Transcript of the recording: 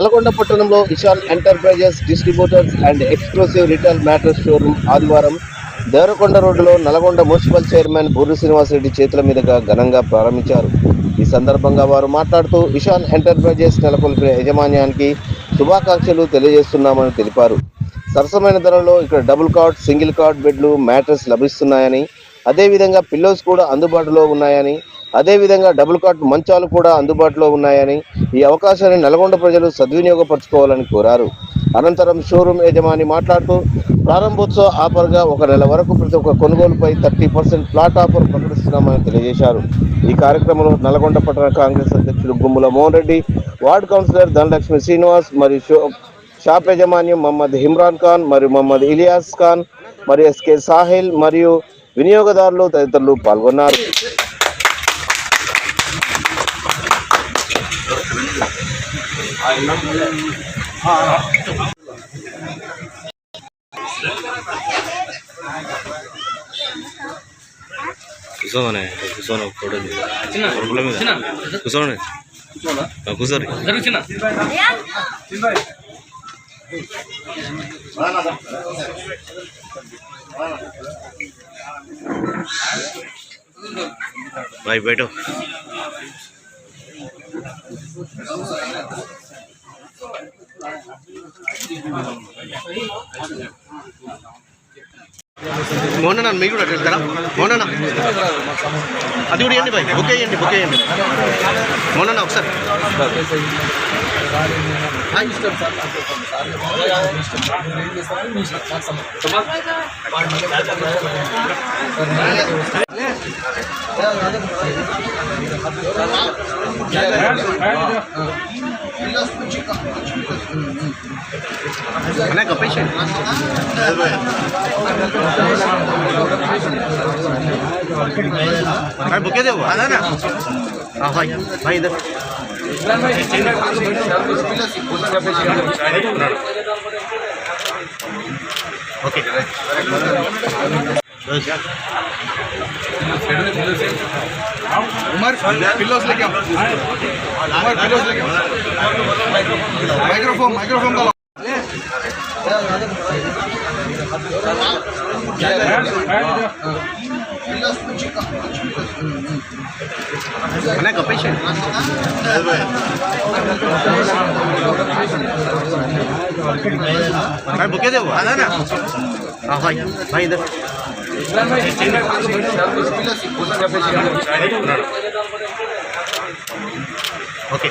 నల్గొండ పట్టణంలో Vishal enterprises distributors and exclusive retail mattress showroom ఆదివారం దేవరకొండ రోడ్డులో నల్గొండ మున్సిపల్ చైర్మన్ బూర్రు శ్రీనివాసరెడ్డి చేతుల మీదుగా ఘనంగా ప్రారంభించారు. ఈ సందర్భంగా వారు మాట్లాడుతూ విశాల్ ఎంటర్ప్రైజెస్ నెలకొల్పిన యాజమాన్యానికి శుభాకాంక్షలు తెలియజేస్తున్నామని తెలిపారు. సరసమైన ధరలో ఇక్కడ డబుల్ కార్డ్ సింగిల్ కార్డ్ బెడ్లు మ్యాట్రస్ లభిస్తున్నాయని అదేవిధంగా పిల్లోస్ కూడా అందుబాటులో ఉన్నాయని అదేవిధంగా డబుల్ కాట్ మంచాలు కూడా అందుబాటులో ఉన్నాయని ఈ అవకాశాన్ని నల్గొండ ప్రజలు సద్వినియోగపరచుకోవాలని కోరారు. అనంతరం షోరూమ్ యజమాని మాట్లాడుతూ ప్రారంభోత్సవ ఆఫర్గా ఒక నెల వరకు ప్రతి ఒక్క కొనుగోలుపై థర్టీ పర్సెంట్ ప్లాట్ ఆఫర్ ప్రకటిస్తున్నామని తెలియజేశారు. ఈ కార్యక్రమంలో నల్గొండ పట్టణ కాంగ్రెస్ అధ్యక్షులు గుమ్ముల మోహన్ రెడ్డి వార్డు కౌన్సిలర్ ధనలక్ష్మి శ్రీనివాస్ మరియు షో షాప్ యాజమాన్యం మహమ్మద్ ఇమ్రాన్ ఖాన్ మరియు మహమ్మద్ ఇలియాస్ ఖాన్ మరియు ఎస్కే సాహిల్ మరియు వినియోగదారులు తదితరులు పాల్గొన్నారు. కూర్చోమనే కూర్చోను ఫోటో మీద. కూర్చోండి బాయ్ బయట మోహన్ మీకు కూడా వెళ్తారా? మోహన్ అది కూడా ఇవ్వండి బాయ్ బుక్ వేయండి బుక్ వేయండి మోహన్ ఒకసారి. Nak patient. Hai bukit dia buat. Ada nak? Ah, hai. Hai dah. Okay. Umar pillows लेके आओ उमर पिल्लोस लेके आओ माइक्रोफोन माइक्रोफोन का मैंने कपेशन भाई बुके दे वो आना ना हाँ भाई भाई इधर Okay